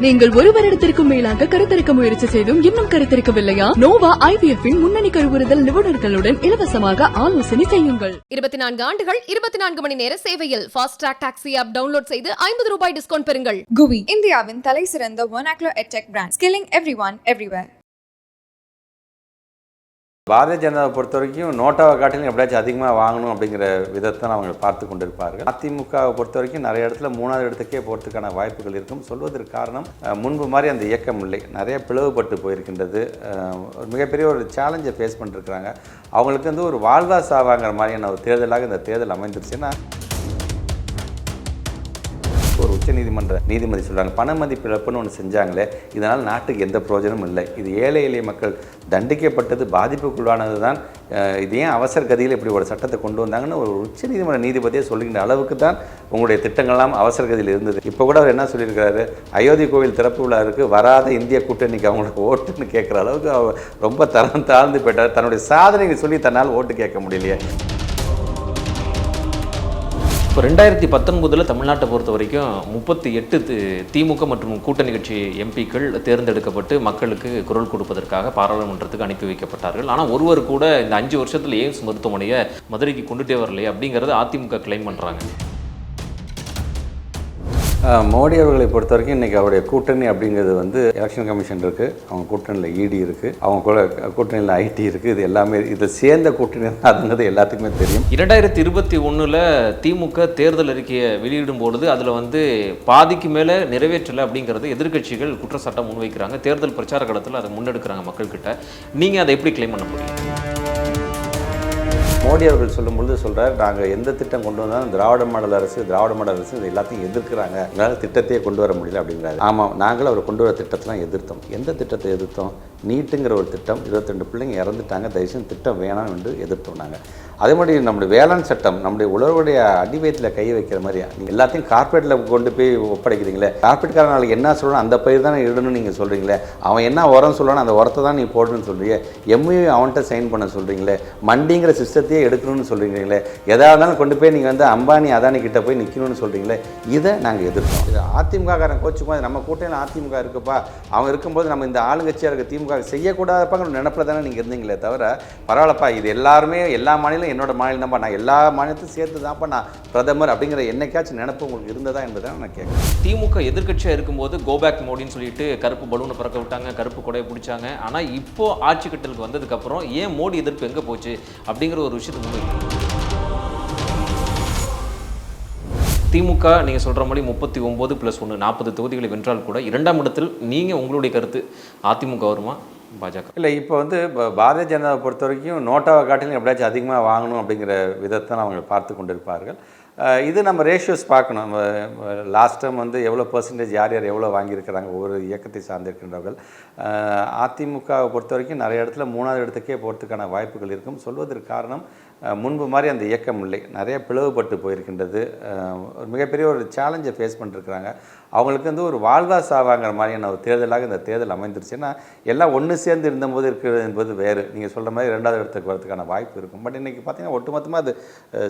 நீங்கள் ஒரு வருடத்திற்கும் மேலாக கருத்தரிக்க முயற்சி செய்தும் இன்னும் கருத்தரிக்கவில்லையா? நோவா ஐவிஎஃப் இன் முன்னணி கருவுறுதல் நிபுணர்களுடன் இலவசமாக ஆலோசனை செய்யுங்கள். இருபத்தி நான்கு ஆண்டுகள் இருபத்தி நான்கு மணி நேர சேவையில் fast track taxi app download செய்து ஐம்பது ரூபாய் டிஸ்கவுண்ட் பெறுங்கள். குவி இந்தியாவின் தலை சிறந்த vernacular edtech brand skilling everyone everywhere. Bharatiya ஜனதாவை பொறுத்த வரைக்கும் நோட்டாவை காட்டிலும் எப்படியாச்சும் அதிகமாக வாங்கணும் அப்படிங்கிற விதத்தை அவங்க பார்த்து கொண்டிருப்பார்கள். அதிமுகவை பொறுத்த வரைக்கும் நிறைய இடத்துல மூணாவது இடத்துக்கே போகிறதுக்கான வாய்ப்புகள் இருக்கும். சொல்வதற்கு காரணம் முன்பு மாதிரி அந்த இயக்கம் இல்லை. நிறைய பிளவுபட்டு போயிருக்கின்றது. மிகப்பெரிய ஒரு சேலஞ்சை ஃபேஸ் பண்ணிருக்கிறாங்க. அவங்களுக்கு வந்து ஒரு வாழ்வா சாவாங்கிற மாதிரியான ஒரு தேர்தலாக இந்த தேர்தல் அமைந்துருச்சுன்னா உச்சநீதிமன்ற நீதிமதி சொல்கிறாங்க பண ஒன்று செஞ்சாங்களே இதனால் நாட்டுக்கு எந்த பிரயோஜனமும் இல்லை. இது ஏழை எளிய மக்கள் தண்டிக்கப்பட்டது பாதிப்புக்குள்ளானது தான் இது ஏன் அவசர கதியில் இப்படி ஒரு சட்டத்தை கொண்டு வந்தாங்கன்னு ஒரு உச்சநீதிமன்ற நீதிபதியே சொல்லுகின்ற அளவுக்கு தான் உங்களுடைய திட்டங்கள்லாம் அவசர கதியில் இருந்தது. இப்போ கூட அவர் என்ன சொல்லியிருக்கிறாரு அயோத்தி கோவில் திறப்பு விழாவிற்கு வராத இந்திய கூட்டணிக்கு அவங்களுக்கு ஓட்டுன்னு கேட்குற அளவுக்கு அவர் ரொம்ப தரம் தாழ்ந்து போயிட்டார். தன்னுடைய சாதனைகளை சொல்லி தன்னால் ஓட்டு கேட்க முடியலையே. இப்போ ரெண்டாயிரத்தி பத்தொன்பதில் தமிழ்நாட்டை பொறுத்த வரைக்கும் முப்பத்தி எட்டு திமுக மற்றும் கூட்டணி கட்சி எம்பிக்கள் தேர்ந்தெடுக்கப்பட்டு மக்களுக்கு குரல் கொடுப்பதற்காக பாராளுமன்றத்துக்கு அனுப்பி வைக்கப்பட்டார்கள். ஆனால் ஒருவர் கூட இந்த அஞ்சு வருஷத்தில் எய்ம்ஸ் மருத்துவமனையை மதுரைக்கு கொண்டுட்டே வரலையே அப்படிங்கிறத அதிமுக கிளைம் பண்ணுறாங்க மோடி அவர்களை பொறுத்த வரைக்கும் இன்றைக்கி அவருடைய கூட்டணி அப்படிங்கிறது வந்து எலெக்ஷன் கமிஷன் இருக்குது அவங்க கூட்டணியில் இடி இருக்குது அவங்க கூட கூட்டணியில் ஐடி இருக்குது இது எல்லாமே இது சேர்ந்த கூட்டணி அதுங்கிறது எல்லாத்துக்குமே தெரியும். இரண்டாயிரத்தி இருபத்தி ஒன்றில் திமுக தேர்தல் அறிக்கையை வெளியிடும் பொழுது அதில் வந்து பாதிக்கு மேலே நிறைவேற்றலை அப்படிங்கிறது எதிர்க்கட்சிகள் குற்றச்சாட்டை முன்வைக்கிறாங்க. தேர்தல் பிரச்சார காலத்தில் அதை முன்னெடுக்கிறாங்க மக்கள்கிட்ட. நீங்கள் அதை எப்படி கிளைம் பண்ண முடியும் மோடி அவர்கள் சொல்லும் பொழுது சொல்கிறார் நாங்கள் எந்த திட்டம் கொண்டு வந்தாலும் திராவிட மாடல் அரசு திராவிட மாடல் அரசு இது எல்லாத்தையும் எதிர்க்கிறாங்க. எங்களால் திட்டத்தையே கொண்டு வர முடியல அப்படிங்கிறாரு ஆமாம் நாங்களும் அவர் கொண்டு வர திட்டத்தெல்லாம் எதிர்த்தோம். எந்த திட்டத்தை எதிர்த்தோம்? நீட்டுங்கிற ஒரு திட்டம். 22 பிள்ளைங்க இறந்துட்டாங்க. தயவுசெய்து திட்டம் வேணாம் என்று எதிர்த்தோம் நாங்கள் அதே மாதிரி நம்முடைய வேளாண் சட்டம் நம்முடைய உழவுடைய அடிவயத்தில் கை வைக்கிற மாதிரி எல்லாத்தையும் கார்பரேட்டில் கொண்டு போய் ஒப்படைக்கிறீங்களே? கார்பரேட்காரனால என்ன சொல்லணும் அந்த பயிர் தானே இடணும்னு நீங்கள் சொல்கிறீங்களே அவன் என்ன உரம் சொல்லணும் அந்த உரத்தை தான் நீ போடணும்னு சொல்கிறீங்க எம்யூ அவன்கிட்ட சைன் பண்ண சொல்கிறீங்களே மண்டிங்கிற சிஸ்டத்தையே எடுக்கணும்னு சொல்கிறீங்களே எதாக இருந்தாலும் கொண்டு போய் நீங்கள் வந்து அம்பானி அதானி கிட்ட போய் நிற்கணும்னு சொல்கிறீங்களே இதை நாங்கள் எதிர்ப்போம் இது அதிமுககாரன் கோச்சுக்கும் நம்ம கூட்டம் அதிமுக இருக்குப்பா. அவன் இருக்கும்போது நம்ம இந்த ஆளுங்கட்சியாக இருக்க திமுக செய்யக்கூடாதப்பாங்கிற நினப்பில் தானே நீங்கள் இருந்தீங்களே தவிர பரவாயில்லப்பா இது எல்லாருமே எல்லா மாநிலம் என்னோட என்னோடய மாநிலம்ப்பா நான் எல்லா மாநிலத்தையும் சேர்த்து தான்ப்பா நான் பிரதமர் அப்படிங்கிற என்னைக்காச்சும் நினப்பு உங்களுக்கு இருந்ததா என்பதை நான் கேட்குறேன். திமுக எதிர்க்கட்சியாக இருக்கும்போது கோபேக் மோடின்னு சொல்லிட்டு கருப்பு பலூனை பறக்க விட்டாங்க கருப்பு கொடையை பிடிச்சாங்க. ஆனால் இப்போ ஆட்சி கட்டலுக்கு வந்ததுக்கப்புறம் ஏன் மோடி எதிர்ப்பு எங்கே போச்சு அப்படிங்கிற ஒரு விஷயத்தை முன்வைக்கிறோம் திமுக நீங்கள் சொல்கிற மாதிரி முப்பத்தி ஒம்பது ப்ளஸ் ஒன்று நாற்பது தொகுதிகளை வென்றால் கூட இரண்டாம் இடத்தில் நீங்கள் உங்களுடைய கருத்து. அதிமுக வருமா? பாஜக. இல்லை இப்போ வந்து ப- பாரதிய ஜனதாவை பொறுத்த வரைக்கும் நோட்டாவை காட்டிலும் எப்படியாச்சும் அதிகமாக வாங்கணும் அப்படிங்கிற விதத்தை அவங்க பார்த்து கொண்டிருப்பார்கள். இது நம்ம ரேஷியோஸ் பார்க்கணும். நம்ம லாஸ்ட் டைம் வந்து எவ்வளோ பர்சன்டேஜ் யார் யார் எவ்வளோ வாங்கியிருக்கிறாங்க ஒவ்வொரு இயக்கத்தை சார்ந்திருக்கின்றவர்கள். அதிமுகவை பொறுத்த வரைக்கும் நிறைய இடத்துல மூணாவது இடத்துக்கே போகிறதுக்கான வாய்ப்புகள் இருக்கும். சொல்வதற்கு காரணம் முன்பு மாதிரி அந்த இயக்கம் இல்லை. நிறைய பிளவுபட்டு போயிருக்கின்றது. ஒரு மிகப்பெரிய ஒரு சேலஞ்சை ஃபேஸ் பண்ணிருக்கிறாங்க. அவங்களுக்கு வந்து ஒரு வாழ்வா சாவாங்கிற மாதிரியான ஒரு தேர்தலாக இந்த தேர்தல் அமைந்துருச்சு. ஏன்னா எல்லாம் ஒன்று சேர்ந்து இருந்தபோது இருக்கிறது என்பது வேறு. நீங்கள் சொல்கிற மாதிரி ரெண்டாவது இடத்துக்கு வரதுக்கான வாய்ப்பு இருக்கும். பட் இன்றைக்கி பார்த்தீங்கன்னா ஒட்டுமொத்தமாக அது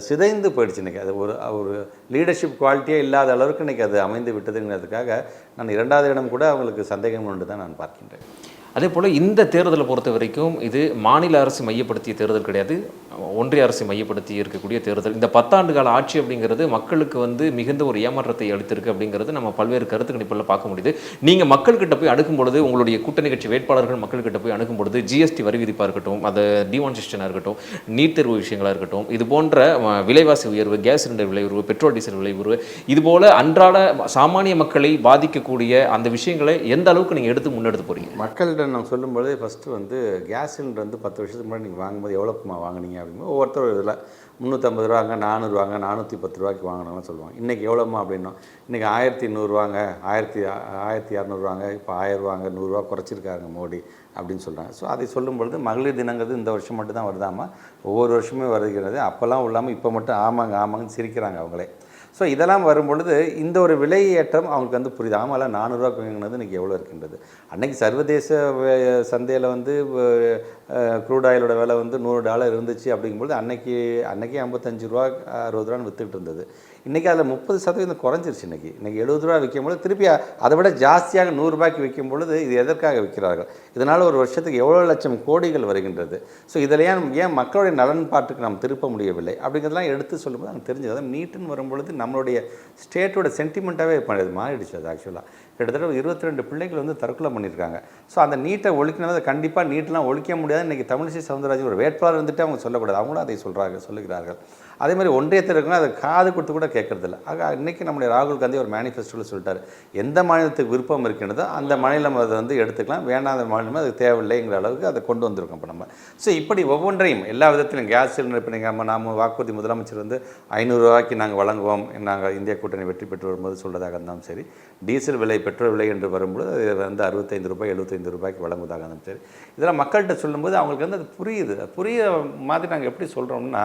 சிதைந்து போயிடுச்சு இன்றைக்கி அது ஒரு ஒரு லீடர்ஷிப் குவாலிட்டியே இல்லாத அளவுக்கு இன்றைக்கி அது அமைந்து விட்டதுங்கிறதுக்காக நான் இரண்டாவது இடம் கூட அவங்களுக்கு சந்தேகம் உண்டு தான் நான் பார்க்கின்றேன். அதே போல் இந்த தேர்தலை பொறுத்த வரைக்கும் இது மாநில அரசு மையப்படுத்திய தேர்தல் கிடையாது. ஒன்றிய அரசு மையப்படுத்தி இருக்கக்கூடிய தேர்தல். இந்த பத்தாண்டு கால ஆட்சி அப்படிங்கிறது மக்களுக்கு வந்து மிகுந்த ஒரு ஏமாற்றத்தை அளித்திருக்கு அப்படிங்கிறது நம்ம பல்வேறு கருத்து கணிப்புல பார்க்க முடியுது. நீங்கள் மக்கள்கிட்ட போய் அணுகும் பொழுது உங்களுடைய கூட்டணி கட்சி வேட்பாளர்கள் மக்கள்கிட்ட போய் அணுகும் பொழுது ஜிஎஸ்டி வரி விதிப்பாக இருக்கட்டும் அது டிவான்சிஸ்டனாக இருக்கட்டும் நீட் தேர்வு விஷயங்களாக இருக்கட்டும் இது போன்ற விலைவாசி உயர்வு கேஸ் சிலிண்டர் விலை உயர்வு பெட்ரோல் டீசல் விலை உயர்வு இது போல அன்றாட சாமானிய மக்களை பாதிக்கக்கூடிய அந்த விஷயங்களை எந்த அளவுக்கு நீங்கள் எடுத்து முன்னெடுத்து போகிறீங்க போறீங்க சிலிண்டர் நான் சொல்லும்போது ஃபஸ்ட்டு வந்து கேஸ் சிலிண்டர் வந்து பத்து வருஷத்துக்கு முன்னாடி நீங்கள் வாங்கும்போது எவ்வளோக்குமா வாங்குனீங்க அப்படிங்கும்போது ஒவ்வொருத்தர் இதில் முந்நூற்றம்பது ரூபாங்க நானூறுவாங்க நானூற்றி பத்து ரூபாய்க்கு வாங்கினாலும் சொல்லுவாங்க. இன்றைக்கி எவ்வளோமா அப்படின்னா இன்றைக்கி ஆயிரத்தி நூறுரூவாங்க ஆயிரத்தி ஆயிரத்தி இரநூறுவாங்க இப்போ ஆயிரரூவாங்க நூறுரூவா குறைச்சிருக்காங்க மோடி அப்படின்னு சொல்கிறாங்க ஸோ அதை சொல்லும்பொழுது மகளிர் தினங்கிறது இந்த வருஷம் மட்டும் தான் வருதாமா? ஒவ்வொரு வருஷமே வருகிறது. அப்போல்லாம் இல்லாமல் இப்போ மட்டும் ஆமாங்க ஆமாங்கன்னு சிரிக்கிறாங்க அவங்களே. ஸோ இதெல்லாம் வரும்பொழுது இந்த ஒரு விலை ஏற்றம் அவங்களுக்கு வந்து புரியுது. ஆமால நானூறுரூவா குறைங்கிறது இன்றைக்கி எவ்வளோ இருக்கின்றது? அன்னைக்கு சர்வதேச சந்தையில் வந்து க்ரூட் ஆயிலோட விலை வந்து நூறு டாலர் இருந்துச்சு அப்படிங்கும்பொழுது அன்னைக்கு அன்றைக்கே ஐம்பத்தஞ்சு ரூபா அறுபது ரூபான்னு விற்றுக்கிட்டு இருந்தது. இன்றைக்கி அதில் முப்பது சதவீதம் குறைஞ்சிருச்சு இன்றைக்கி இன்றைக்கி எழுபது ரூபா விற்கும்போது திருப்பி அதை விட ஜாஸ்தியாக நூறுரூபாய்க்கு விற்கும் பொழுது இது எதற்காக விற்கிறார்கள்? இதனால் ஒரு வருஷத்துக்கு எவ்வளோ லட்சம் கோடிகள் வருகின்றது? ஸோ இதில் ஏன் ஏன் மக்களுடைய நலன் பாட்டுக்கு நாம் திருப்ப முடியவில்லை? அப்படிங்கிறதெல்லாம் எடுத்து சொல்லும்போது நமக்கு தெரிஞ்சது. நீட்டுன்னு வரும்பொழுது நம்மளுடைய ஸ்டேட்டோட சென்டிமெண்ட்டாகவே மாறிடுச்சு அது ஆக்சுவலாக கிட்டத்தட்ட இருபத்தி ரெண்டு பிள்ளைகள் வந்து தற்கொலை பண்ணியிருக்காங்க. ஸோ அந்த நீட்டை ஒழிக்கணும் கண்டிப்பாக நீட்டெலாம் ஒழிக்க முடியாது. இன்றைக்கி தமிழிசை சவுந்தரராஜன் ஒரு வேட்பாளர் இருந்துட்டு அவங்க சொல்லக்கூடாது. அவங்களும் அதை சொல்கிறாங்க சொல்லுகிறார்கள். அதே மாதிரி ஒன்றியத்தில் இருக்கணும் அதை காது கொடுத்து கூட கேட்கறதில்ல. ஆக இன்றைக்கி நம்முடைய ராகுல் காந்தி ஒரு மேனிஃபெஸ்டோவில் சொல்லிட்டார். எந்த மாநிலத்துக்கு விருப்பம் இருக்கின்றதோ அந்த மாநிலம் அதை வந்து எடுத்துக்கலாம். வேணாத மாநிலம் அது தேவையில்லைங்கிற அளவுக்கு அதை கொண்டு வந்திருக்கோம் இப்போ நம்ம. ஸோ இப்படி ஒவ்வொன்றையும் எல்லா விதத்திலும் கேஸ் சிலிண்டர் இப்போ நீங்கள் நாம வாக்குறுதி முதலமைச்சர் வந்து ஐநூறுரூவாய்க்கு நாங்கள் வழங்குவோம். நாங்கள் இந்திய கூட்டணி வெற்றி பெற்று வரும்போது சொல்கிறதாக இருந்தாலும் சரி. டீசல் விலை பெட்ரோல் விலை என்று வரும்போது அது வந்து அறுபத்தைந்து ரூபாய் எழுபத்தைந்து ரூபாய்க்கு வழங்குவதாக இருந்தாலும் சரி இதெல்லாம் மக்கள்கிட்ட சொல்லும்போது அவங்களுக்கு வந்து அது புரியுது. புரிய மாதிரி நாங்கள் எப்படி சொல்கிறோம்னா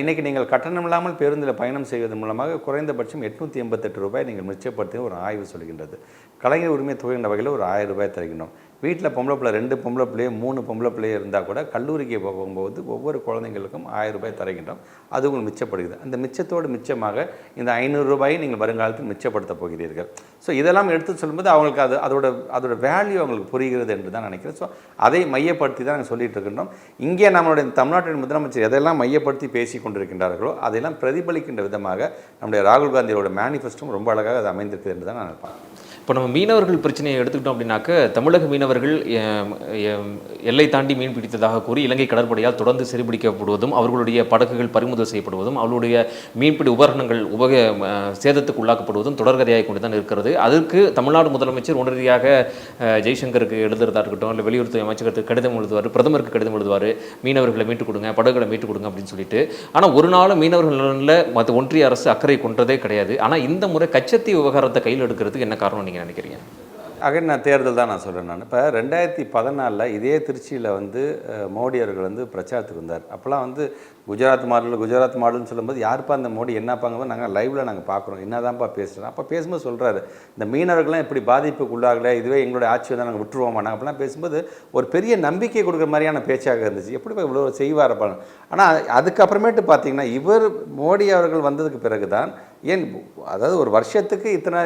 இன்றைக்கி நீங்கள் கட்டணம் இல்லாமல் பேருந்தில் பயணம் செய்வதன் மூலமாக குறைந்தபட்சம் எட்நூற்றி எண்பத்தெட்டு ரூபாய் நீங்கள் மிச்சப்படுத்தி ஒரு ஆய்வு சொல்கின்றது. கலைஞர் உரிமை தொகை வகையில் ஒரு ஆயிரம் ரூபாய் தருகின்றோம். வீட்டில் பொம்பளை பிள்ளை ரெண்டு பொம்பளை பிள்ளையோ மூணு பொம்பளை பிள்ளையோ இருந்தால் கூட கல்லூரிக்கு போகும்போது ஒவ்வொரு குழந்தைங்களுக்கும் ஆயிரம் ரூபாய் தருகின்றோம். அது உங்களுக்கு மிச்சப்படுகிறது. அந்த மிச்சத்தோடு மிச்சமாக இந்த ஐநூறு ரூபாயை நீங்கள் வருங்காலத்தில் மிச்சப்படுத்த போகிறீர்கள். ஸோ இதெல்லாம் எடுத்து சொல்லும்போது அவங்களுக்கு அது அதோட அதோட வேல்யூ அவங்களுக்கு புரிகிறது என்று தான் நினைக்கிறேன். ஸோ அதை மையப்படுத்தி தான் நாங்கள் சொல்லிட்டு இருக்கின்றோம். இங்கே நம்மளுடைய தமிழ்நாட்டின் முதலமைச்சர் எதெல்லாம் மையப்படுத்தி பேசி கொண்டிருக்கின்றார்களோ அதையெல்லாம் பிரதிபலிக்கின்ற விதமாக நம்முடைய ராகுல் காந்தியோட மேனிஃபெஸ்டும் ரொம்ப அழகாக அது அமைந்திருக்குது என்று தான் நான் நினைப்பேன் இப்போ நம்ம மீனவர்கள் பிரச்சனையை எடுத்துக்கிட்டோம் அப்படின்னாக்க தமிழக மீனவர்கள் எல்லை தாண்டி மீன் பிடித்ததாக கூறி இலங்கை கடற்படையால் தொடர்ந்து சிறுபிடிக்கப்படுவதும் அவர்களுடைய படகுகள் பறிமுதல் செய்யப்படுவதும் அவர்களுடைய மீன்பிடி உபகரணங்கள் உபக சேதத்துக்கு உள்ளாக்கப்படுவதும் தொடர்கதையாக கொண்டு தான் இருக்கிறது. அதற்கு தமிழ்நாடு முதலமைச்சர் உடனடியாக ஜெய்சங்கருக்கு எழுதுறதா இருக்கட்டும் இல்லை வெளியுறவுத்துறை அமைச்சகத்துக்கு கடிதம் எழுதுவார் பிரதமருக்கு கடிதம் எழுதுவார் மீனவர்களை மீட்டுக் கொடுங்க படகுகளை மீட்டுக் கொடுங்க அப்படின்னு சொல்லிட்டு. ஆனால் ஒரு நாளும் மீனவர்கள் நலனில் மற்ற ஒன்றிய அரசு அக்கறை கொண்டதே கிடையாது. ஆனால் இந்த முறை கச்சத்தீவு விவகாரத்தை கையில் எடுக்கிறதுக்கு என்ன காரணம் நீங்கள் நினைக்கிறீங்க? அகைன் நான் தேர்தல் தான் நான் சொல்கிறேன் நான். இப்போ ரெண்டாயிரத்தி பதினாலில் இதே திருச்சியில் வந்து மோடி அவர்கள் வந்து பிரச்சாரத்துக்கு வந்தார். அப்போல்லாம் வந்து குஜராத் மாடல் குஜராத் மாடல்னு சொல்லும்போது யாருப்பா அந்த மோடி என்னப்பாங்க நாங்கள் லைவில் நாங்கள் பார்க்குறோம். என்னதான்ப்பா பேசுகிறோம் அப்போ பேசும்போது சொல்கிறாரு இந்த மீனவர்கள்லாம் இப்படி பாதிப்புக்குள்ளாகல இதுவே எங்களுடைய ஆட்சி வந்து நாங்கள் விட்டுருவோமா? நாங்கள் அப்படிலாம் பேசும்போது ஒரு பெரிய நம்பிக்கை கொடுக்குற மாதிரியான பேச்சாக இருந்துச்சு. எப்படி இவ்வளோ செய்வாரப்பா ஆனால் அதுக்கப்புறமேட்டு பார்த்தீங்கன்னா இவர் மோடி அவர்கள் வந்ததுக்கு பிறகு தான் ஏன் அதாவது ஒரு வருஷத்துக்கு இத்தனை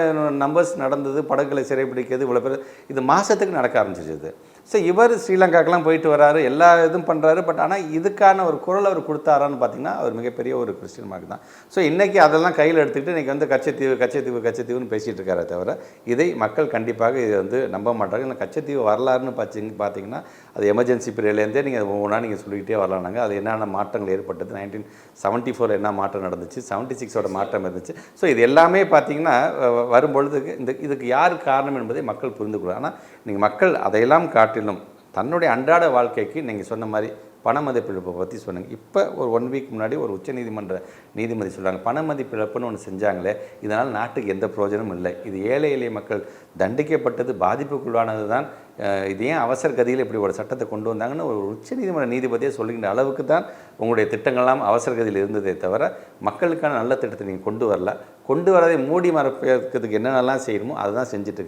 நம்பர்ஸ் நடந்தது படகுகளை சிறைப்பிடிக்கிறது இவ்வளோ பேர் இது மாதத்துக்கு நடக்க ஆரம்பிச்சிருச்சு ஸோ இவர் ஸ்ரீலங்காக்கெல்லாம் போயிட்டு வராரு எல்லா இதுவும் பண்ணுறாரு பட் ஆனால் இதுக்கான ஒரு குரல் அவர் கொடுத்தாரான்னு பார்த்தீங்கன்னா அவர் மிகப்பெரிய ஒரு கிறிஸ்டின் மார்க் தான். ஸோ இன்றைக்கி அதெல்லாம் கையில் எடுத்துக்கிட்டு இன்றைக்கி வந்து கச்சத்தீவு கச்சத்தீவு கச்சத்தீவுன்னு பேசிகிட்டு இருக்காரே தவிர இதை மக்கள் கண்டிப்பாக இதை வந்து நம்ப மாட்டாங்க. இந்த கச்சத்தீவு வரலாறுன்னு பார்த்திங்க பார்த்தீங்கன்னா அது எமர்ஜென்சி பீரியட்லேருந்தே நீங்கள் ஒவ்வொன்றா நீங்கள் சொல்லிக்கிட்டே வரலானாங்க அது என்னென்ன மாற்றங்கள் ஏற்பட்டது? நைன்டீன் செவன்ட்டி ஃபோர் என்ன மாற்றம் நடந்துச்சு? செவன்ட்டி சிக்ஸோட மாற்றம் இருந்துச்சு. ஸோ இது எல்லாமே பார்த்தீங்கன்னா அஹ், வரும்பொழுது இந்த இதுக்கு யார் காரணம் என்பதை மக்கள் புரிந்து கொள்ளும் ஆனால் நீங்கள் மக்கள் அதையெல்லாம் காட்டிலும் தன்னுடைய அன்றாட வாழ்க்கைக்கு நீங்கள் சொன்ன மாதிரி பண மதிப்பிழப்பை பற்றி சொன்னீங்க இப்போ ஒரு ஒன் வீக் முன்னாடி ஒரு உச்சநீதிமன்ற நீதிபதி சொல்கிறாங்க பண மதிப்பிழப்புன்னு ஒன்று செஞ்சாங்களே இதனால் நாட்டுக்கு எந்த பிரயோஜனமும் இல்லை. இது ஏழை எளிய மக்கள் தண்டிக்கப்பட்டது பாதிப்புக்குள்ளானது தான் இது ஏன் அவசர கதியில் இப்படி ஒரு சட்டத்தை கொண்டு வந்தாங்கன்னு ஒரு உச்சநீதிமன்ற நீதிபதியே சொல்லுகின்ற அளவுக்கு தான் உங்களுடைய திட்டங்கள்லாம் அவசர கதியில் இருந்ததே தவிர மக்களுக்கான நல்ல திட்டத்தை நீங்கள் கொண்டு வரல. கொண்டு வரதை மூடி மறைக்கிறதுக்கு என்னென்னலாம் செய்யணுமோ அதை தான் செஞ்சுட்டு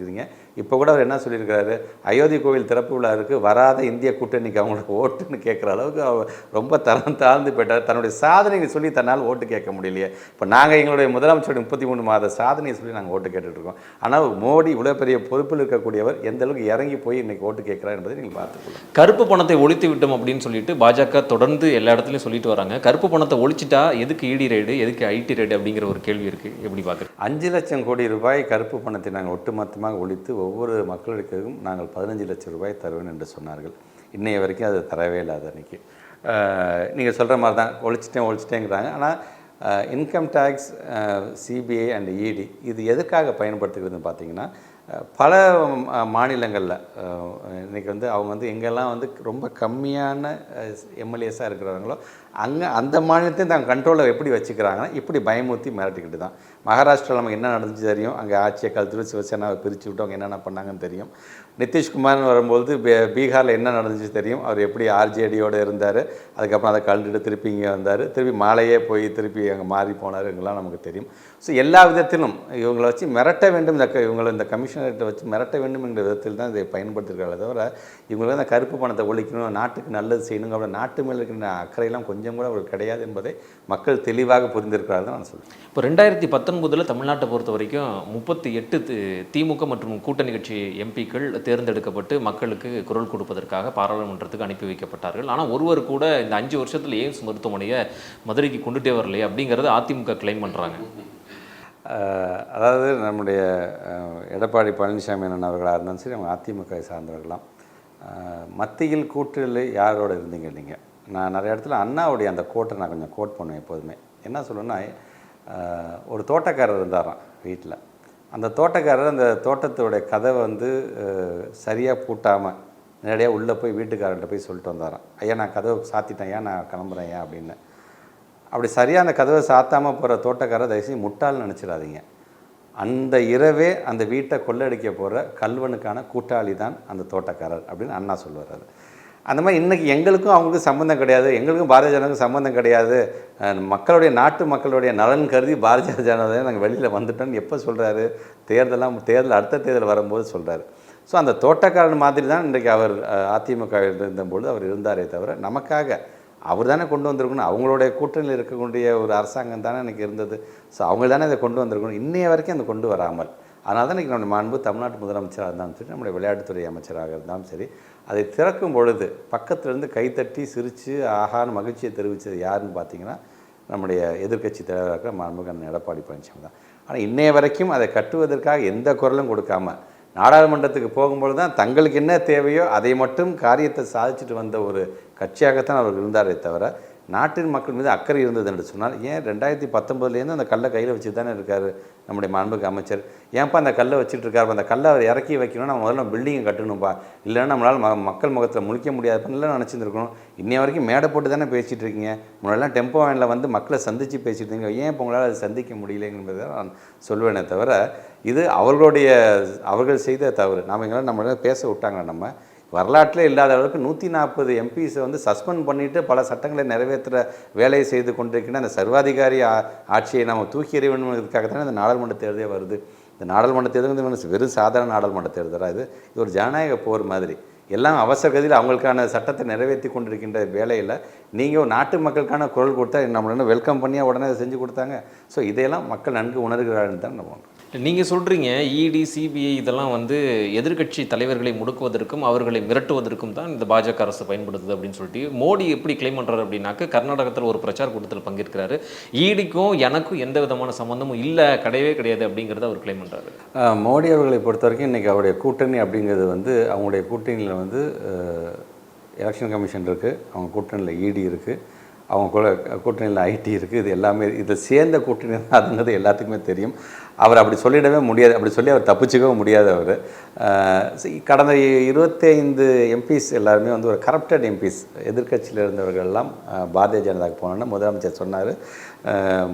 இப்போ கூட அவர் என்ன சொல்லியிருக்காரு அயோத்தி கோவில் திறப்பு விழா வராத இந்திய கூட்டணிக்கு அவங்களுக்கு ஓட்டுன்னு கேட்குற அளவுக்கு அவர் ரொம்ப தரம் தாழ்ந்து போயிட்டார். தன்னுடைய சாதனைகள் சொல்லி தன்னால் ஓட்டு கேட்க முடியலையே. இப்போ நாங்கள் எங்களுடைய முதலமைச்சருடைய முப்பத்தி மூணு மாத சாதனையை சொல்லி நாங்கள் ஓட்டு கேட்டுட்ருக்கோம். ஆனால் மோடி இவ்வளோ பெரிய பொறுப்பில் இருக்கக்கூடியவர் எந்த அளவுக்கு இறங்கி போய் இன்றைக்கி ஓட்டு கேட்குறார் என்பதை நீங்கள் பார்த்துக்கலாம் கருப்பு பணத்தை ஒழித்து விட்டோம் அப்படின்னு சொல்லிட்டு பாஜக தொடர்ந்து எல்லா இடத்துலையும் சொல்லிட்டு வராங்க. கருப்பு பணத்தை ஒழிச்சிட்டா எதுக்கு இடி ரைடு எதுக்கு ஐடி ரைடு அப்படிங்கிற ஒரு கேள்வி இருக்குது எப்படி பார்க்குறீங்க? அஞ்சு லட்சம் கோடி ரூபாய் கருப்பு பணத்தை நாங்கள் ஒட்டுமொத்தமாக ஒழித்து ஒவ்வொரு மக்களுக்கும் நாங்கள் பதினஞ்சு லட்சம் ரூபாய் தருவேன் என்று சொன்னார்கள். இன்னைய வரைக்கும் அது தரவே இல்லாத அன்றைக்கி நீங்கள் சொல்கிற மாதிரி தான் ஒழிச்சிட்டேன் ஒழிச்சிட்டேங்கிறாங்க. ஆனால் இன்கம் டேக்ஸ் சிபிஐ அண்ட் இடி இது எதுக்காக பயன்படுத்துகிறதுன்னு பார்த்தீங்கன்னா பல மாநிலங்களில் இன்றைக்கி வந்து அவங்க வந்து எங்கெல்லாம் வந்து ரொம்ப கம்மியான எம்எல்ஏஸாக இருக்கிறாங்களோ அங்கே அந்த மாநிலத்தையும் தாங்க கண்ட்ரோலை எப்படி வச்சுக்கிறாங்கன்னா இப்படி பயமுறுத்தி மிரட்டிக்கிட்டு தான். மகாராஷ்டிராவில் நமக்கு என்ன நடந்துச்சு தெரியும்? அங்கே ஆட்சியை கழுத்துட்டு சிவசேனாவை பிரித்து விட்டு அவங்க என்னென்ன பண்ணாங்கன்னு தெரியும். நிதிஷ்குமார்னு வரும்போது பீகாரில் என்ன நடந்துச்சு தெரியும்? அவர் எப்படி ஆர்ஜேடியோடு இருந்தார்? அதுக்கப்புறம் அதை கழண்டுட்டு திருப்பி இங்கே வந்தார். திருப்பி மாலையே போய் திருப்பி அங்கே மாறி போனார் இவங்கெல்லாம் நமக்கு தெரியும். ஸோ எல்லா விதத்திலும் இவங்களை வச்சு மிரட்ட வேண்டும் இந்த இவங்களை இந்த கமிஷனர்கிட்ட வச்சு மிரட்ட வேண்டும் என்ற விதத்தில் தான் இதை பயன்படுத்திருக்காங்களே தவிர இவங்களுக்கு அந்த கருப்பு பணத்தை ஒழிக்கணும் நாட்டுக்கு நல்லது செய்யணுங்க அப்படி நாட்டு மேலே இருக்கின்ற அக்கறையெல்லாம் கொஞ்சம் கூட அவர்கள் கிடையாது என்பதை மக்கள் தெளிவாக புரிந்திருக்கிறார்கள் தான் நான் சொல்கிறேன் இப்போ ரெண்டாயிரத்தி பத்தொன்பதில் தமிழ்நாட்டை பொறுத்த வரைக்கும் முப்பத்தி எட்டு திமுக மற்றும் கூட்டணி கட்சி எம்பிக்கள் தேர்ந்தெடுக்கப்பட்டு மக்களுக்கு குரல் கொடுப்பதற்காக பாராளுமன்றத்துக்கு அனுப்பி வைக்கப்பட்டார்கள். ஆனால் ஒருவர் கூட இந்த அஞ்சு வருஷத்தில் எய்ம்ஸ் மருத்துவமனையை மதுரைக்கு கொண்டுட்டே வரலையே அப்படிங்கிறத அதிமுக கிளைம் பண்ணுறாங்க அதாவது நம்முடைய எடப்பாடி பழனிசாமி அண்ணன் அவர்களாக இருந்தாலும் சரி அவங்க அதிமுக சார்ந்தவர்களாம் மத்தியில் கூற்றில் யாரோட இருந்தீங்க நீங்கள் நான் நிறைய இடத்துல அண்ணாவுடைய அந்த கோட்டை நான் கொஞ்சம் கோட் பண்ணுவேன் எப்போதுமே. என்ன சொல்லணும்னா ஒரு தோட்டக்காரர் இருந்தாராம் வீட்டில் அந்த தோட்டக்காரர் அந்த தோட்டத்தோடைய கதை வந்து சரியாக பூட்டாமல் நேரடியாக உள்ளே போய் வீட்டுக்காரர்கிட்ட போய் சொல்லிட்டு வந்தாராம். ஐயா நான் கதவை சாத்திட்டேன் ஏன் நான் கிளம்புறேன் ஏன் அப்படின்னு. அப்படி சரியாக அந்த கதவை சாத்தாமல் போகிற தோட்டக்காரர் தயவுசெய்து முட்டாள்னு நினச்சிடாதீங்க. அந்த இரவே அந்த வீட்டை கொள்ளடிக்க போகிற கல்வனுக்கான கூட்டாளி தான் அந்த தோட்டக்காரர் அப்படின்னு அண்ணா சொல்லுவார் அது. அந்த மாதிரி இன்றைக்கி எங்களுக்கும் அவங்களுக்கும் சம்மந்தம் கிடையாது. எங்களுக்கும் பாரதிய ஜனதாவுக்கும் சம்மந்தம் கிடையாது. மக்களுடைய நாட்டு மக்களுடைய நலன் கருதி பாரதிய ஜனதா நாங்கள் வெளியில் வந்துட்டோம்னு எப்போ சொல்கிறாரு தேர்தலாம் தேர்தல் அடுத்த தேர்தல் வரும்போது சொல்கிறாரு ஸோ அந்த தோட்டக்காரன் மாதிரி தான் இன்றைக்கு அவர் அதிமுக இருந்தபொழுது அவர் இருந்தாரே தவிர நமக்காக அவர் தானே கொண்டு வந்திருக்கணும். அவங்களுடைய கூட்டணியில் இருக்கக்கூடிய ஒரு அரசாங்கம் தானே எனக்கு இருந்தது. ஸோ அவங்க தானே இதை கொண்டு வந்திருக்கணும். இன்னைய வரைக்கும் அதை கொண்டு வராமல். அதனால் தான் இன்றைக்கி நம்முடைய மாண்பு தமிழ்நாட்டு முதலமைச்சராக இருந்தாலும் சரி நம்முடைய விளையாட்டுத்துறை அமைச்சராக இருந்தாலும் சரி அதை திறக்கும் பொழுது பக்கத்துலேருந்து கைத்தட்டி சிரித்து ஆகான்னு மகிழ்ச்சியை தெரிவித்தது யாருன்னு பார்த்தீங்கன்னா நம்முடைய எதிர்க்கட்சி தலைவராக இருக்கிற மாண்புமிகு எடப்பாடி பழனிசாமி தான். ஆனால் இன்னைய வரைக்கும் அதை கட்டுவதற்காக எந்த குரலும் கொடுக்காம நாடாளுமன்றத்துக்கு போகும்பொழுது தான் தங்களுக்கு என்ன தேவையோ அதை மட்டும் காரியத்தை சாதிச்சுட்டு வந்த ஒரு கட்சியாகத்தான் அவர் இருந்தாரே தவிர நாட்டின் மக்கள் மீது அக்கறை இருந்தது என்று சொன்னால் ஏன் ரெண்டாயிரத்தி பத்தொம்பதுலேருந்து அந்த கல்லை கையில் வச்சு தானே இருக்கார் நம்முடைய மாண்புக்கு அமைச்சர்? ஏன்ப்பா அந்த கல்லை வச்சுட்டு இருக்காரு? அந்த கல்லை அவர் இறக்கி வைக்கணும்னா முதல்ல பில்டிங்கை கட்டணும்ப்பா இல்லைன்னா நம்மளால் ம மக்கள் முகத்தில் முழிக்க முடியாதுன்னு நினச்சிருந்துருக்கணும். இன்னைய வரைக்கும் மேடை போட்டு தானே பேசிகிட்டு இருக்கீங்க. முன்னாடிலாம் டெம்போ வேனில் வந்து மக்களை சந்தித்து பேசிட்டு இருந்தீங்க. ஏன் இப்போ உங்களால் அதை சந்திக்க முடியலைங்கிறத நான் சொல்வேனே தவிர இது அவர்களுடைய அவர்கள் செய்த தவறு. நாம் எங்களால் நம்மளால் பேச விட்டாங்க நம்ம. வரலாற்றில் இல்லாத அளவுக்கு நூற்றி நாற்பது எம்பிஸை வந்து சஸ்பெண்ட் பண்ணிவிட்டு பல சட்டங்களை நிறைவேற்றுற வேலையை செய்து கொண்டிருக்கின்ற அந்த சர்வாதிகாரி ஆ- ஆட்சியை நம்ம தூக்கி எறிய வேண்டும்ங்கிறதுக்காக தானே இந்த நாடாளுமன்ற தேர்தலே வருது. இந்த நாடாளுமன்ற தேர்தல் வந்து வெறும் சாதாரண நாடாளுமன்ற தேர்தலாக இது. இது ஒரு ஜனநாயக போர் மாதிரி. எல்லாம் அவசர கதியில் அவங்களுக்கான சட்டத்தை நிறைவேற்றி கொண்டிருக்கின்ற வேலையில் நீங்கள் நாட்டு மக்களுக்கான குரல் கொடுத்தா நம்மள என்ன வெல்கம் பண்ணியா உடனே செஞ்சு கொடுத்தாங்க. ஸோ இதையெல்லாம் மக்கள் நன்கு உணர்கிறார்கள் தான் நம்ம நீங்கள் சொல்கிறீங்க இடி சிபிஐ இதெல்லாம் வந்து எதிர்க்கட்சி தலைவர்களை முடுக்குவதற்கும் அவர்களை மிரட்டுவதற்கும் தான் இந்த பாஜக அரசு பயன்படுத்துது அப்படின்னு சொல்லிட்டு மோடி எப்படி கிளைம் பண்ணுறாரு அப்படின்னாக்க கர்நாடகத்தில் ஒரு பிரச்சார கூட்டத்தில் பங்கேற்கிறாரு. ஈடிக்கும் எனக்கும் எந்த விதமான சம்மந்தமும் இல்லை கிடையவே கிடையாது அப்படிங்கிறத அவர் கிளைம் பண்ணுறாரு மோடி அவர்களை பொறுத்த வரைக்கும் இன்றைக்கி அவருடைய கூட்டணி அப்படிங்கிறது வந்து அவங்களுடைய கூட்டணியில் வந்து எலெக்ஷன் கமிஷன் இருக்குது அவங்க கூட்டணியில் இடி இருக்குது அவங்க கூட கூட்டணியில் ஐடி இருக்குது இது எல்லாமே இது சேர்ந்த கூட்டணி தான் அதுங்கிறது எல்லாத்துக்குமே தெரியும். அவர் அப்படி சொல்லிடவே முடியாது அப்படி சொல்லி அவர் தப்பிச்சிக்கவும் முடியாது அவர். கடந்த இருபத்தைந்து எம்பிஸ் எல்லாருமே வந்து ஒரு கரப்டட் எம்பிஸ் எதிர்க்கட்சியில் இருந்தவர்கள் எல்லாம் பாரதிய ஜனதாவுக்கு போனோன்னா முதலமைச்சர் சொன்னார்.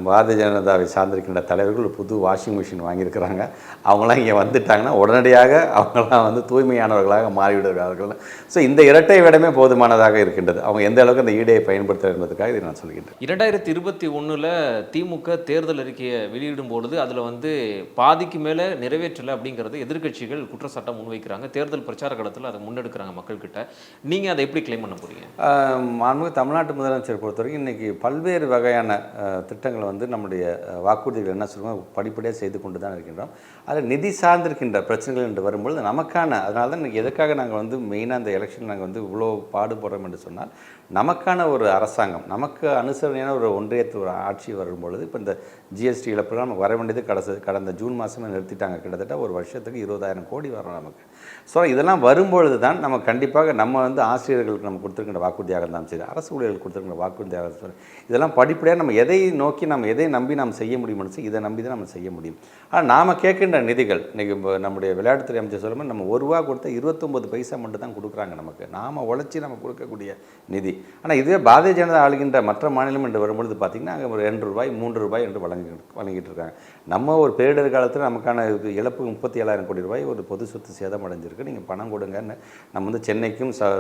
பாரதிய ஜனதாவை சார்ந்திருக்கின்ற தலைவர்கள் ஒரு புது வாஷிங் மிஷின் வாங்கியிருக்கிறாங்க. அவங்களாம் இங்கே வந்துட்டாங்கன்னா உடனடியாக அவங்களாம் வந்து தூய்மையானவர்களாக மாறிவிடுகிறார்கள். ஸோ இந்த இரட்டை விடமே போதுமானதாக இருக்கின்றது. அவங்க எந்த அளவுக்கு அந்த ஈடையை பயன்படுத்துகிறார் என்பதற்காக இதை நான் சொல்கின்றேன். இரண்டாயிரத்தி இருபத்தி ஒன்றில் திமுக தேர்தல் அறிக்கையை வெளியிடும் பொழுது அதில் வந்து பாதிக்கு மேலே நிறைவேற்றலை அப்படிங்கிறது எதிர்க்கட்சிகள் குற்றச்சாட்டம் முன்வைக்கிறாங்க. தேர்தல் பிரச்சார காலத்தில் அதை முன்னெடுக்கிறாங்க மக்கள்கிட்ட. நீங்கள் அதை எப்படி கிளைம் பண்ண போறீங்க? ஆஹ் மாண்புமிகு தமிழ்நாட்டு முதலமைச்சர் பொறுத்த வரைக்கும் இன்றைக்கி பல்வேறு வகையான திட்டங்களை வந்து நம்முடைய வாக்குறுதிகள் என்ன சொல்லுவோம் படிப்படியாக செய்து கொண்டு தான் இருக்கின்றோம். அதில் நிதி சார்ந்திருக்கின்ற பிரச்சனைகள் என்று வரும்பொழுது நமக்கான அதனால தான் எதுக்காக நாங்கள் வந்து மெயினாக அந்த எலெக்ஷன் நாங்கள் வந்து இவ்வளோ பாடுபடுறோம் என்று சொன்னால் நமக்கான ஒரு அரசாங்கம் நமக்கு அனுசரணையான ஒரு ஒன்றியத்து ஒரு ஆட்சி வரும்பொழுது இப்போ இந்த ஜிஎஸ்டி இழப்புலாம் நம்ம வர வேண்டியது கடைசி கடந்த ஜூன் மாதமே நிறுத்திட்டாங்க. கிட்டத்தட்ட ஒரு வருஷத்துக்கு இருபதாயிரம் கோடி வரும் நமக்கு. ஸோ இதெல்லாம் வரும்பொழுது தான் நம்ம கண்டிப்பாக நம்ம வந்து ஆசிரியர்களுக்கு நம்ம கொடுத்துருக்கிற வாக்குறுதியாக இருந்தாலும் சரி அரசு ஊழியர்களுக்கு கொடுத்துருக்கிற வாக்குறுதியாக இருந்தாலும் சரி இதெல்லாம் படிப்படியாக நம்ம எதை நோக்கி நம்ம எதை நம்பி நாம் செய்ய முடியும்னு சொல்லி இதை நம்பி தான் நம்ம செய்ய முடியும். ஆனால் நாம் கேட்கின்ற நிதிகள் இன்றைக்கி நம்முடைய விளையாட்டுத்துறை அமைச்சர் சொல்லும்போது நம்ம ஒரு ரூபா கொடுத்தா இருபத்தொம்பது பைசா மட்டும் தான் கொடுக்குறாங்க நமக்கு. நாம் உழைச்சி நம்ம கொடுக்கக்கூடிய நிதி. ஆனால் இதுவே பாரதிய ஜனதா ஆளுகின்ற மற்ற மாநிலம் என்று வரும்பொழுது பார்த்திங்கன்னா அங்கே ஒரு ரெண்டு ரூபாய் மூன்று ரூபாய் என்று வழங்கி வழங்கிட்டு இருக்காங்க. நம்ம ஒரு பேரிடர் காலத்தில் நமக்கான இழப்பு முப்பத்தி ஏழாயிரம் கோடி ரூபாய் ஒரு பொது சொத்து சேதம் அடைஞ்சிருக்கு. இருக்குது நீங்கள் பணம் கொடுங்கன்னு நம்ம வந்து சென்னைக்கும் ச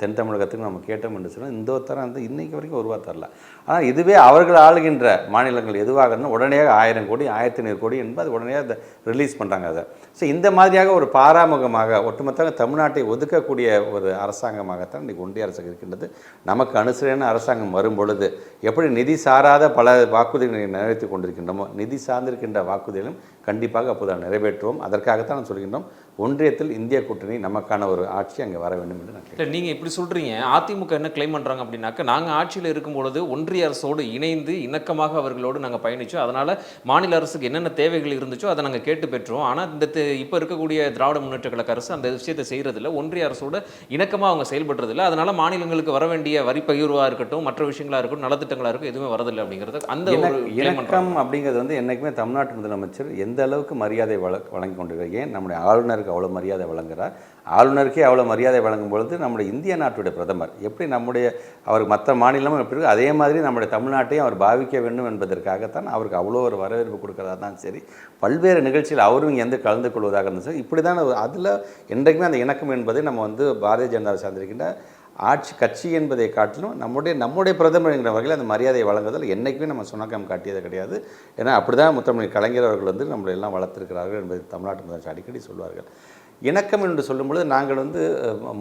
தென் தமிழகத்துக்கும் நம்ம கேட்டோம் என்று சொன்னால் இந்த ஒருத்தரம் வந்து இன்றைக்கு வரைக்கும் ஒரு ரூபா தரல ஆனால் இதுவே அவர்கள் ஆளுகின்ற மாநிலங்கள் எதுவாக இருந்தால் ஆயிரம் கோடி ஆயிரத்தி ஐநூறு கோடி என்பது உடனே அதை ரிலீஸ் பண்ணுறாங்க அதை. ஸோ இந்த மாதிரியாக ஒரு பாராமுகமாக ஒட்டுமொத்தமாக தமிழ்நாட்டை ஒதுக்கக்கூடிய ஒரு அரசாங்கமாகத்தான் இன்றைக்கி ஒன்றிய அரசு இருக்கின்றது. நமக்கு அனுசரியான அரசாங்கம் வரும் பொழுது எப்படி நிதி சாராத பல வாக்குறுதிகளை நிறைவேற்றி கொண்டிருக்கின்றோமோ நிதி சார்ந்திருக்கின்ற வாக்குறுதிகளும் கண்டிப்பாக அப்போது அதை நிறைவேற்றுவோம். அதற்காகத்தான் நான் சொல்கின்றோம். ஒன்றியத்தில் இந்திய கூட்டணி நமக்கான ஒரு ஆட்சி அங்கே வர வேண்டும் என்று நான். இல்லை நீங்கள் இப்படி சொல்கிறீங்க அதிமுக என்ன கிளைம் பண்ணுறாங்க அப்படின்னாக்கா நாங்கள் ஆட்சியில் இருக்கும் பொழுது ஒன்றிய அரசோடு இணைந்து இணக்கமாக அவர்களோடு நாங்கள் பயணிச்சோம். அதனால் மாநில அரசுக்கு என்னென்ன தேவைகள் இருந்துச்சோ அதை நாங்கள் கேட்டு பெற்றோம். ஆனால் இந்த இப்போ இருக்கக்கூடிய திராவிட முன்னேற்ற கழக அரசு அந்த விஷயத்தை செய்கிறதில்ல ஒன்றிய அரசோட இணக்கமாக அவங்க செயல்படுறதில்ல. அதனால் மாநிலங்களுக்கு வர வேண்டிய வரி பகிர்வாக இருக்கட்டும் மற்ற விஷயங்களா இருக்கட்டும் நலத்திட்டங்களாக இருக்கும் எதுவுமே வரதில்லை அப்படிங்கிறது அந்த ஒரு. இணக்கம் அப்படிங்கிறது வந்து என்றைக்குமே தமிழ்நாட்டு முதலமைச்சர் எந்த அளவுக்கு மரியாதை வழ வழங்கி கொண்டிருக்கிறார் ஏன்? நம்முடைய ஆளுநருக்கு அவ்வளோ மரியாதை வழங்குகிறார் ஆளுநருக்கே அவ்வளோ மரியாதை வழங்கும் பொழுது நம்முடைய இந்திய நாட்டுடைய பிரதமர் எப்படி நம்முடைய அவர் மற்ற மாநிலமும் எப்படி இருக்கோ அதே மாதிரி நம்முடைய தமிழ்நாட்டையும் அவர் பாவிக்க வேண்டும் என்பதற்காகத்தான் அவருக்கு அவ்வளோ ஒரு வரவேற்பு கொடுக்குறதா தான் சரி. பல்வேறு நிகழ்ச்சியில் அவரும் இங்கே வந்து கலந்து கொள்வதாக இருந்துச்சு இப்படி தான் அதில் என்றைக்குமே அந்த இணக்கம் என்பதை நம்ம வந்து பாரதிய ஜனதாவை சார்ந்திருக்கின்ற ஆட்சி கட்சி என்பதை காட்டிலும் நம்முடைய நம்முடைய பிரதமர் என்கிற வகையில் அந்த மரியாதையை வழங்குவதில் என்றைக்குமே நம்ம சுணக்கம் காட்டியது கிடையாது. ஏன்னா அப்படி தான் முத்தமிழ் கலைஞர் அவர்கள் வந்து நம்மளை எல்லாம் வளர்த்திருக்கிறார்கள் என்பதை தமிழ்நாட்டு முதலமைச்சர் அடிக்கடி சொல்வார்கள். இணக்கம் என்று சொல்லும்பொழுது நாங்கள் வந்து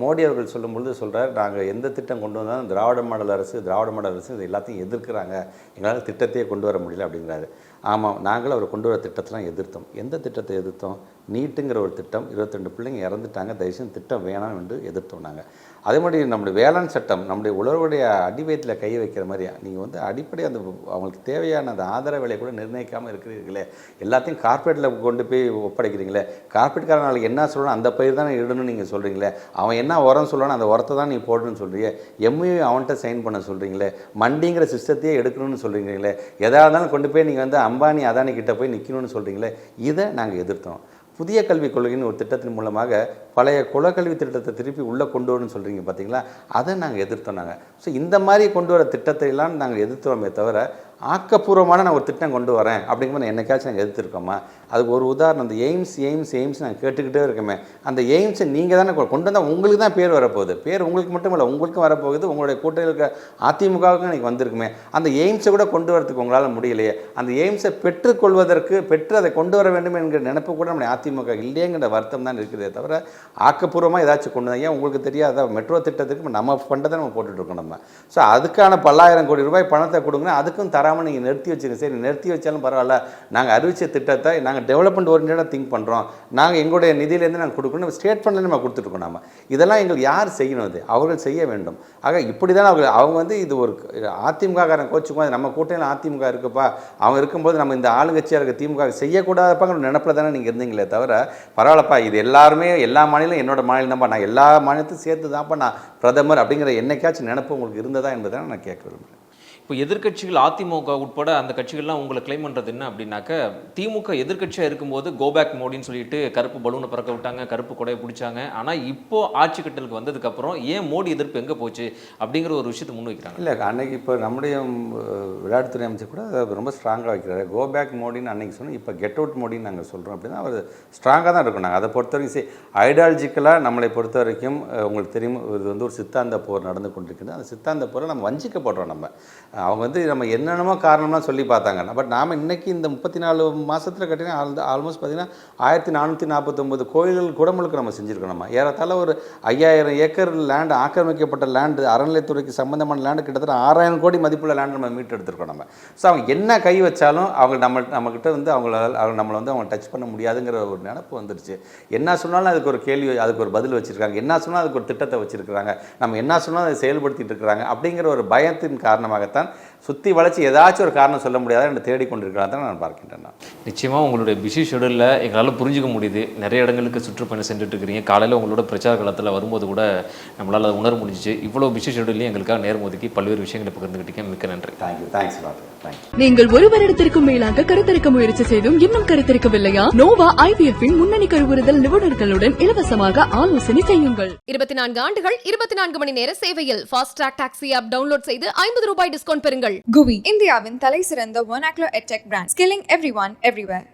மோடி அவர்கள் சொல்லும்பொழுது சொல்கிறார் நாங்கள் எந்த திட்டம் கொண்டு வந்தாலும் திராவிட மாடல் அரசு திராவிட மாடல் அரசு இது எல்லாத்தையும் எதிர்க்கிறாங்க. எங்களால் திட்டத்தையே கொண்டு வர முடியல அப்படிங்கிறாரு. ஆமாம் நாங்கள் அவர் கொண்டு வர திட்டத்தெல்லாம் எதிர்த்தோம். எந்த திட்டத்தை எதிர்த்தோம்? நீட்டுங்கிற ஒரு திட்டம் 22 பிள்ளைங்க இறந்துட்டாங்க தயவுசெய்து திட்டம் வேணாம் என்று எதிர்த்தோம் நாங்கள் அதே மாதிரி நம்முடைய வேளாண் சட்டம் நம்முடைய உழவருடைய அடிவயத்தில் கை வைக்கிற மாதிரி நீங்கள் வந்து அடிப்படை அந்த அவங்களுக்கு தேவையான அந்த ஆதரவு விலை கூட நிர்ணயிக்காமல் இருக்கிறீர்களே எல்லாத்தையும் கார்பரேட்டில் கொண்டு போய் ஒப்படைக்கிறீங்களே கார்ப்பரேட்காரன் நாளைக்கு என்ன சொல்லணும் அந்த பயிர் தானே இடணும்னு நீங்கள் சொல்கிறீங்களே அவன் என்ன உரம் சொல்லணும் அந்த உரத்தை தான் நீ போடணும்னு சொல்கிறீங்க எம்யூ அவன்கிட்ட சைன் பண்ண சொல்கிறீங்களே மண்டிங்கிற சிஸ்டத்தையே எடுக்கணும்னு சொல்கிறீங்களே எதாக இருந்தாலும் கொண்டு போய் நீங்கள் வந்து அம்பானி அதானி கிட்ட போய் நிற்கணும்னு சொல்கிறீங்களே இதை நாங்கள் எதிர்த்தோம். புதிய கல்விக் கொள்கைன்னு ஒரு திட்டத்தின் மூலமாக பழைய குலக்கல்வி திட்டத்தை திருப்பி உள்ளே கொண்டு வரணும்னு சொல்கிறீங்க பார்த்தீங்களா அதை நாங்கள் எதிர்த்தோம் நாங்கள் ஸோ இந்த மாதிரி கொண்டு வர திட்டத்தை எல்லாம் நாங்கள் எதிர்த்தோமே தவிர ஆக்கப்பூர்வமான நான் ஒரு திட்டம் கொண்டு வரேன் அப்படிங்கும்போது நான் என்னைக்காச்சும் நாங்கள் எதிர்த்துருக்கோமா? அதுக்கு ஒரு உதாரணம் அந்த எய்ம்ஸ் எய்ம்ஸ் எய்ம்ஸ் நாங்கள் கேட்டுக்கிட்டே இருக்கோமே. அந்த எய்ம்ஸை நீங்கள் தானே கொ- கொண்டு வந்தால் உங்களுக்கு தான் பேர் வரப்போகுது. பேர் உங்களுக்கு மட்டும் இல்லை உங்களுக்கும் வரப்போகுது. உங்களுடைய கூட்டத்தில் இருக்க அதிமுகவுக்கும் எனக்கு வந்திருக்குமே. அந்த எய்ம்ஸை கூட கொண்டு வரதுக்கு உங்களால் முடியலையே. அந்த எய்ம்ஸை பெற்றுக்கொள்வதற்கு பெற்று அதை கொண்டு வர வேண்டும் என்கிற நினைப்பு கூட நம்முடைய அதிமுக இல்லையேங்கிற வருத்தம் தான் இருக்குதே தவிர ஆக்கப்பூர்வமாக ஏதாச்சும் கொண்டு வந்தா ஏன் உங்களுக்கு தெரியாத? மெட்ரோ திட்டத்துக்கு நம்ம ஃபண்டை தான் நம்ம போட்டுட்ருக்கோம் நம்ம. ஸோ அதுக்கான பல்லாயிரம் கோடி ரூபாய் பணத்தை கொடுங்க அதுக்கும் வராமல் நீங்கள் நிறுத்தி வச்சுருங்க. சரி நிறுத்தி வச்சாலும் பரவாயில்ல. நாங்கள் அறிவிச்ச திட்டத்தை நாங்கள் டெவலப்மெண்ட் ஓரியன்டாக திங்க் பண்ணுறோம் நாங்கள் எங்களுடைய நிதியிலேருந்து நாங்கள் கொடுக்கணும். ஸ்டேட் ஃபண்ட்லேருந்து நம்ம கொடுத்துட்ருக்கோம் நம்ம இதெல்லாம் எங்களுக்கு யார் செய்யணும் அது? அவர்கள் செய்ய வேண்டும். ஆக இப்படி தான் அவங்க அவங்க வந்து இது ஒரு அதிமுககாரன் கோச்சுக்கும். நம்ம கூட்டம் அதிமுக இருக்குப்பா. அவன் இருக்கும்போது நம்ம இந்த ஆளுங்கட்சியாக இருக்க திமுக செய்யக்கூடாதப்பாங்கிற நினப்பில் தானே நீங்கள் இருந்தீங்களே தவிர பரவாயில்லப்பா இது எல்லாருமே எல்லா மாநிலம் என்னோட மாநிலம் தான்ப்பா. நான் எல்லா மாநிலத்தையும் சேர்த்து தான்ப்பா நான் பிரதமர் அப்படிங்கிற என்னைக்காச்சும் நினப்பு உங்களுக்கு இருந்ததா என்பதை நான் கேட்க விரும்புகிறேன். இப்போ எதிர்க்கட்சிகள் அதிமுக உட்பட அந்த கட்சிகள்லாம் உங்களை கிளைம் பண்ணுறது என்ன அப்படின்னாக்க திமுக எதிர்க்கட்சியாக இருக்கும்போது கோபேக் மோடின்னு சொல்லிட்டு கருப்பு பலூனை பறக்க விட்டாங்க கருப்பு கொடையை பிடிச்சாங்க. ஆனால் இப்போ ஆட்சி கட்டலுக்கு வந்ததுக்கப்புறம் ஏன் மோடி எதிர்ப்பு எங்கே போச்சு? அப்படிங்கிற ஒரு விஷயத்தை முன்வைக்கிறாங்க இல்லை அன்னைக்கு இப்போ நம்முடைய விளையாட்டுத்துறை அமைச்சர் கூட அதை ரொம்ப ஸ்ட்ராங்காக வைக்கிறாரு. கோபேக் மோடின்னு அன்னைக்கு சொன்னோம் இப்போ கெட் அவுட் மோடின்னு நாங்கள் சொல்கிறோம் அப்படின்னா அவர் ஸ்ட்ராங்காக தான் இருக்கும். நாங்கள் அதை பொறுத்த வரைக்கும் சரி ஐடியாலஜிக்கலாக நம்மளை பொறுத்த வரைக்கும் உங்களுக்கு தெரியும் இது வந்து ஒரு சித்தாந்த போர் நடந்து கொண்டிருக்குது. அந்த சித்தாந்த போரை நம்ம வஞ்சிக்கப்படுறோம் நம்ம. அவங்க வந்து நம்ம என்னென்னமோ காரணம்லாம் சொல்லி பார்த்தாங்க. பட் நாம் இன்றைக்கி இந்த முப்பத்தி நாலு மாதத்தில் கட்டினா ஆல்மோஸ்ட் பார்த்திங்கன்னா ஆயிரத்தி நானூற்றி நாற்பத்தொம்பது கோயில்கள் குடமுழுக்கு நம்ம செஞ்சுருக்கோம் நம்ம. ஏறத்தாழ ஒரு ஐயாயிரம் ஏக்கர் லேண்டு ஆக்கிரமிக்கப்பட்ட லேண்டு அறநிலைத்துறைக்கு சம்மந்தமான லேண்டு கிட்டத்தட்ட ஆறாயிரம் கோடி மதிப்புள்ள லேண்டு நம்ம மீட்டு எடுத்துருக்கோம் நம்ம. ஸோ அவங்க என்ன கை வச்சாலும் அவங்க நம்ம நம்மக்கிட்ட வந்து அவங்களால அவங்க நம்மளை வந்து அவங்க டச் பண்ண முடியாதுங்கிற ஒரு நினப்பு வந்துருச்சு. என்ன சொன்னாலும் அதுக்கு ஒரு கேள்வி அதுக்கு ஒரு பதில் வச்சுருக்காங்க. என்ன சொன்னால் அதுக்கு ஒரு திட்டத்தை வச்சுருக்காங்க நம்ம என்ன சொன்னாலும் அதை செயல்படுத்திட்டு இருக்கிறாங்க. அப்படிங்கிற ஒரு பயத்தின் காரணமாகத்தான் tá? சுற்றி வளைச்சி ஏதாச்சும் ஒரு காரணம் சொல்ல முடியாத என்று தேடிக்கொண்டிருக்கிறான் தான் நான் பார்க்கின்றேன் நான். நிச்சயமாக உங்களுடைய பிஸி ஷெடியூலில் எங்களால் புரிஞ்சுக்க முடியுது. நிறைய இடங்களுக்கு சுற்றுப்பயணம் சென்றுட்டு இருக்கிறீங்க காலையில் உங்களோட பிரச்சார காலத்தில் வரும்போது கூட நம்மளால் உணர முடிஞ்சிச்சு. இவ்வளோ பிஸி ஷெடியூல்லையும் எங்களுக்காக நேரம் ஒதுக்கி பல்வேறு விஷயங்களை பகிர்ந்துக்கிட்டீங்க மிக்க நன்றி. தேங்க்யூ தேங்க்ஸ் நீங்கள் ஒரு வருடத்திற்கும் மேலாக கருத்தரிக்க முயற்சி செய்தும் இன்னும் கருத்தரிக்கவில்லையா? நோவா ஐவிஎஃப் இன் முன்னணி கருவுறுதல் நிபுணர்களுடன் இலவசமாக ஆலோசனை செய்யுங்கள். இருபத்தி நான்கு ஆண்டுகள் இருபத்தி நான்கு மணி நேர சேவையில் fast track taxi app download செய்து ஐம்பது ரூபாய் டிஸ்கவுண்ட் பெறுங்கள். GUI இந்தியாவின் தலை சிறந்த vernacular edtech brand skilling everyone everywhere